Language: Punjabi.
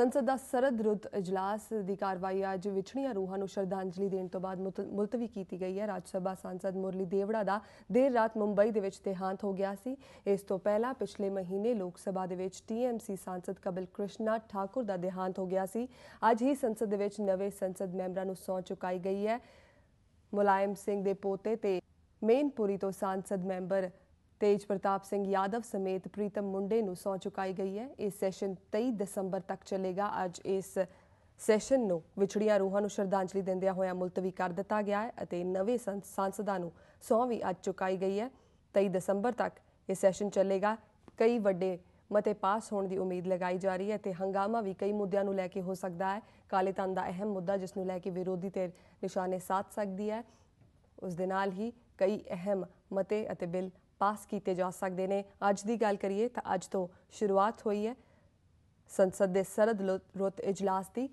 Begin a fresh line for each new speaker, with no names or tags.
ਸੰਸਦ ਦਾ ਸਰਦ ਰੁੱਤ ਇਜਲਾਸ ਦੀ ਕਾਰਵਾਈ ਅੱਜ ਵਿਛੜੀਆਂ ਰੂਹਾਂ ਨੂੰ ਸ਼ਰਧਾਂਜਲੀ ਦੇਣ ਤੋਂ ਬਾਅਦ ਮੁਤ- ਮੁਲਤਵੀ ਕੀਤੀ ਗਈ ਹੈ। ਰਾਜ ਸਭਾ ਸਾਂਸਦ ਮੁਰਲੀ ਦੇਵੜਾ ਦਾ ਦੇਰ ਰਾਤ ਮੁੰਬਈ ਦੇ ਵਿੱਚ ਦੇਹਾਂਤ ਹੋ ਗਿਆ ਸੀ। ਇਸ ਤੋਂ ਪਹਿਲਾਂ ਪਿਛਲੇ ਮਹੀਨੇ ਲੋਕ ਸਭਾ ਦੇ ਵਿੱਚ ਟੀਐਮਸੀ ਸਾਂਸਦ ਕਬਲ ਕ੍ਰਿਸ਼ਨਾ ਠਾਕੁਰ ਦਾ ਦੇਹਾਂਤ ਹੋ ਗਿਆ ਸੀ। ਅੱਜ ਹੀ ਸੰਸਦ ਦੇ ਵਿੱਚ ਨਵੇਂ ਸੰਸਦ ਮੈਂਬਰਾਂ ਨੂੰ ਸਹੁੰ ਚੁਕਾਈ ਗਈ ਹੈ। ਮੁਲਾਇਮ ਸਿੰਘ ਦੇ ਪੋਤੇ ਤੇ ਮੇਨਪੁਰੀ ਤੋਂ ਸਾਂਸਦ ਮੈਂਬਰ ਤੇਜ ਪ੍ਰਤਾਪ ਸਿੰਘ ਯਾਦਵ ਸਮੇਤ ਪ੍ਰੀਤਮ ਮੁੰਡੇ ਨੂੰ ਸਹੁੰ ਚੁਕਾਈ ਗਈ ਹੈ। ਇਹ ਸੈਸ਼ਨ 23 ਦਸੰਬਰ ਤੱਕ ਚੱਲੇਗਾ। ਅੱਜ ਇਸ ਸੈਸ਼ਨ ਨੂੰ ਵਿਛੜੀਆਂ ਰੂਹਾਂ ਨੂੰ ਸ਼ਰਧਾਂਜਲੀ ਦਿੰਦਿਆਂ ਹੋਇਆ ਮੁਲਤਵੀ ਕਰ ਦਿੱਤਾ ਗਿਆ ਹੈ ਅਤੇ ਨਵੇਂ ਸੰਸਦਾਂ ਨੂੰ ਸਹੁੰ ਵੀ ਅੱਜ ਚੁਕਾਈ ਗਈ ਹੈ। 23 ਦਸੰਬਰ ਤੱਕ ਇਹ ਸੈਸ਼ਨ ਚੱਲੇਗਾ। ਕਈ ਵੱਡੇ ਮਤੇ ਪਾਸ ਹੋਣ ਦੀ ਉਮੀਦ ਲਗਾਈ ਜਾ ਰਹੀ ਹੈ ਤੇ ਹੰਗਾਮਾ ਵੀ ਕਈ ਮੁੱਦਿਆਂ ਨੂੰ ਲੈ ਕੇ ਹੋ ਸਕਦਾ ਹੈ। ਕਾਲੇ ਧਨ ਦਾ ਅਹਿਮ ਮੁੱਦਾ ਜਿਸ ਨੂੰ ਲੈ ਕੇ ਵਿਰੋਧੀ ਧਿਰ ਨਿਸ਼ਾਨੇ ਸਾਧ ਸਕਦੀ ਹੈ। ਉਸ ਦੇ ਨਾਲ ਹੀ ਕਈ ਅਹਿਮ ਮਤੇ ਅਤੇ ਬਿੱਲ ਪਾਸ ਕੀਤੇ ਜਾ ਸਕਦੇ ਨੇ। ਅੱਜ ਦੀ ਗੱਲ ਕਰੀਏ ਤਾਂ ਅੱਜ ਤੋਂ ਸ਼ੁਰੂਆਤ ਹੋਈ ਹੈ ਸੰਸਦ ਦੇ ਸਰਦ ਰੁੱਤ ਇਜਲਾਸ ਦੀ।